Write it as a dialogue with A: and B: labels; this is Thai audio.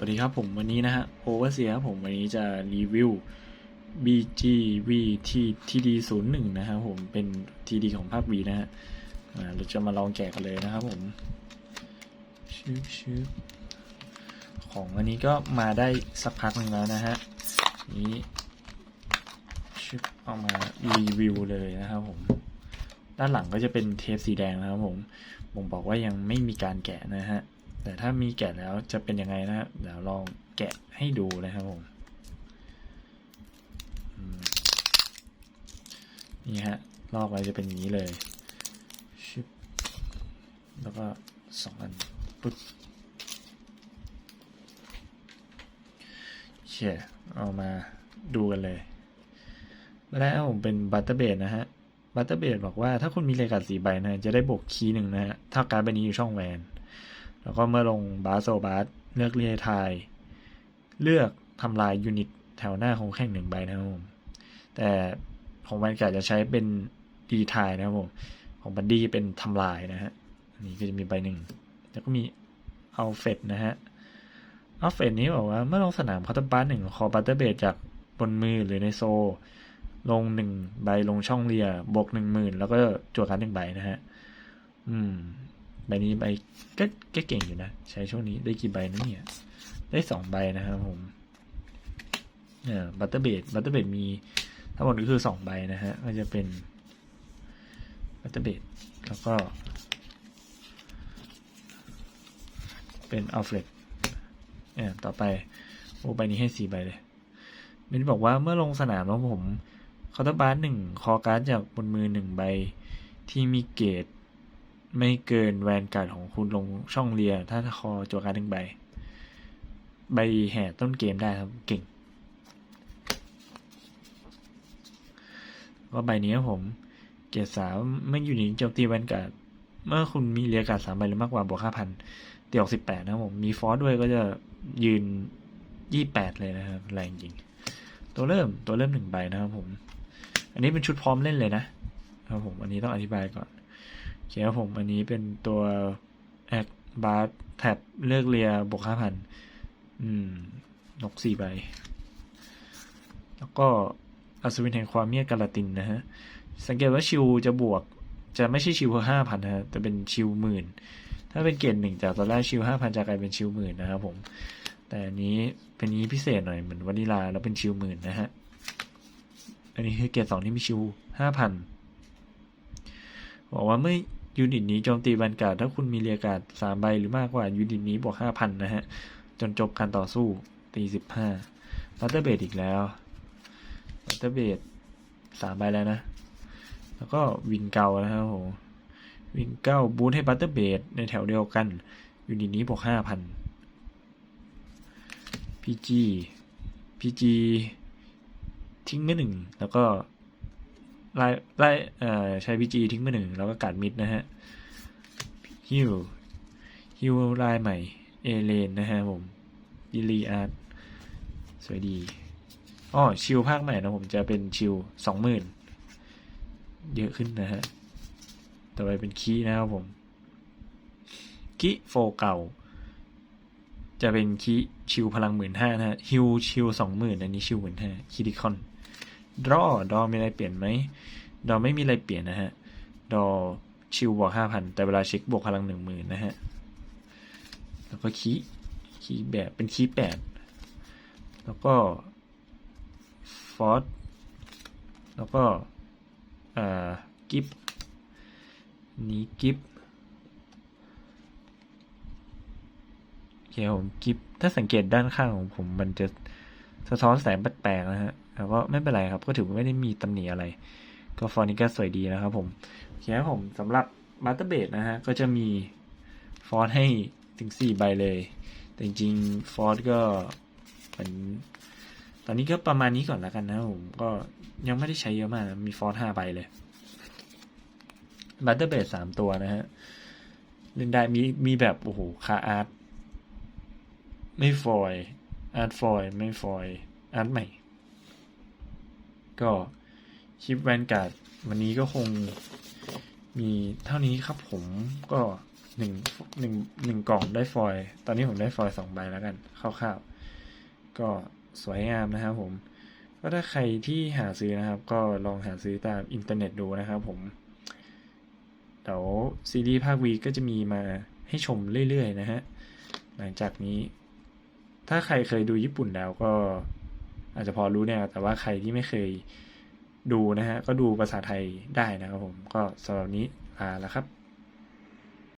A: วัสดีครับผมวันนี้นะฮะโอเวอร์เซียผมวันนี้จะรีวิว BGV T TD 0 1นะครับผมเป็น TD ของภาค V นะฮะเราจะมาลองแกะกันเลยนะครับผมชืบชืบของอันนี้ก็มาได้สักพักหนึ่งแล้วนะฮะนี้ชืบเอามารีวิวเลยนะครับผม ด้านหลังก็จะเป็นเทปสีแดงนะครับผมผมบอกว่ายังไม่มีการแกะนะฮะ แต่ถ้ามีแกะแล้วจะเป็นยังไงนะฮะเดี๋ยวลองแกะให้ดูนะครับผมนี่ฮะลอกไว้จะเป็นอย่างนี้เลยชึบแล้วก็สองอันปึ๊บเชี่ยเอามาดูกันเลยมาแล้วผมเป็นบัตเตอร์เบดนะฮะบัตเตอร์เบดบอกว่าถ้าคุณมีเลการสีใบนะจะได้บวกคีย์หนึ่งนะฮะถ้าการดใบนี้อยู่ช่องแวน แล้วก็เมื่อลงบาสโซบาสเลือกเรียทายเลือกทำลายยูนิตแถวหน้าของแข่งหนึ่งใบนะครับผม แต่ของแวนกาจะใช้เป็นดีทายนะครับผม ของบันดี้เป็นทำลายนะฮะนนี้ก็จะมีใบหนึ่ง แล้วก็มีเอาเฟดนะฮะเอาเฟดนี้บอกว่าเมื่อลงสนามคอตบาสหนึ่งคอบัตเตอร์เบดจากบนมือหรือในโซ ลงหนึ่งใบลงช่องเรียบวกหนึ่งหมื่นแล้วก็จวดการหนึ่งใบนะฮะ อืม ใบนี้ใบก็ก็เก่งอยู่นะ ใช้ช่วงนี้ได้กี่ใบนะเนี่ย ได้สองใบนะครับผมเนี่ยบัตเตอร์เบดบัตเตอร์เบดมีทั้งหมดก็คือสองใบนะฮะก็จะเป็นบัตเตอร์เบดแล้วก็ เป็นอัลเฟรดเนี่ยต่อไปโอ้ใบนี้ให้สี่ใบเลยมันบอกว่าเมื่อลงสนามแล้วผมคอร์ตบาร์หนึ่งคอการ์ดจากบนมือหนึ่งใบที่มีเกรด ไม่เกินแวนการ์ดของคุณลงช่องเรีย ถ้าคอจัวการหนึ่งใบ ใบแห่ต้นเกมได้ครับ เก่ง ก็ใบนี้ครับผม เกียรติสามไม่อยู่ในโจมตีแวนการ์ดเมื่อคุณมีเรียการ์ดสามใบหรือมากกว่าบวกห้าพันเตี่ยวสิบแปดนะครับผม มีฟอสด้วยก็จะยืนยี่แปดเลยนะครับ แรงจริง ตัวเริ่มตัวเริ่มหนึ่งใบนะครับผม อันนี้เป็นชุดพร้อมเล่นเลยนะครับผม อันนี้ต้องอธิบายก่อน โอเคครับผมอันนี้เป็นตัวแอคบาร์แท็บเลือกเรียบวกห้าพันอืม นกสี่ใบ แล้วก็อัศวินแห่งความเมียกาลาตินนะฮะ สังเกตว่าชิวจะบวก จะไม่ใช่ชิวห้าพันนะฮะ แต่เป็นชิวหมื่น ถ้าเป็นเกรดหนึ่งจากตอนแรกชิวห้าพันจะกลายเป็นชิวหมื่นนะครับผม แต่อันนี้เป็นนี้พิเศษหน่อยเหมือนวานิลาแล้วเป็นชิวหมื่นนะฮะ อันนี้คือเกรดสองที่มีชิวห้าพันบอกว่าเมื่อ ยูนิตนี้โจมตีแวนการ์ดถ้าคุณมีเรียการ์ดสามใบหรือมากกว่ายูนิตนี้บวกห้าพันนะฮะ จนจบการต่อสู้ตีสิบห้าบัตเตอร์เบดอีกแล้วบัตเตอร์เบดสามใบแล้วนะ แล้วก็วินเกานะครับผมวินเก้าบูทให้บัตเตอร์เบดในแถวเดียวกันยูนิตนี้บวกห้าพันพีจีพีจีทิ้งไม่หนึ่งแล้วก็ ไล่ไล่ใช้พีจีทิ้งมาหนึ่งแล้วก็กัดมิดนะฮะฮิวฮิวลายใหม่ เอเลนนะฮะผมยิลีอาร์ตสวยดีอ๋อชิวภาคใหม่นะผมจะเป็นชิวสองหมื่นเยอะขึ้นนะฮะ ต่อไปเป็นคีนะครับผม คีโฟเก่า จะเป็นคีชิวพลังหมื่นห้านะฮะฮิวชิวสองหมื่นอันนี้ชิวหมื่นห้าคิดิคอน ดรอดอมีอะไรเปลี่ยนไหมดอไม่มีอะไรเปลี่ยนนะฮะ ดอชิวบวกห้าพันแต่เวลาเช็คบวกพลังหนึ่งหมื่นนะฮะ แล้วก็คีคีแบบเป็นคีแปดแล้วก็ฟอสแล้วก็อ่ากิฟนี้กิฟโอเคผมกิฟถ้าสังเกตด้านข้างของผมมันจะ สะท้อนแสงแปลกๆนะฮะแต่ก็ไม่เป็นไรครับ ก็ถือว่าไม่ได้มีตำหนิอะไร ก็ฟอนต์นี้ก็สวยดีนะครับผมโอเคครับผมสำหรับมาสเตอร์เบดนะฮะ ก็จะมีฟอนต์ให้ถึงสี่ใบเลย แต่จริงๆฟอนต์ก็เป็นตอนนี้ก็ประมาณนี้ก่อนแล้วกันนะผมก็ยังไม่ได้ใช้เยอะมากนะมีฟอนต์ห้าใบเลยบัตเตอร์เบดสามตัวนะฮะ เล่นได้มีมีแบบ โอ้โห คาอาร์ตไม่ฟอย อาร์ตฟอยไม่ฟอยอาร์ตใหม่ ก็คลิปแวนการ์ดวันนี้ก็คงมีเท่านี้ครับผมก็หนึ่งหนึ่งหนึ่งกล่องได้ฟอยล์ตอนนี้ผมได้ฟอยล์สองใบแล้วกันคร่าวๆก็สวยงามนะครับผม ก็ถ้าใครที่หาซื้อนะครับ ก็ลองหาซื้อตามอินเทอร์เน็ตดูนะครับผมเดี๋ยวซีรีส์ภาควีก็จะมีมาให้ชมเรื่อยๆนะฮะ หลังจากนี้ ถ้าใครเคยดูญี่ปุ่นแล้วก็อาจจะพอรู้แนวแต่ว่าใครที่ไม่เคยดูนะฮะ ก็ดูภาษาไทยได้นะครับผม ก็สำหรับนี้ลาแล้วครับ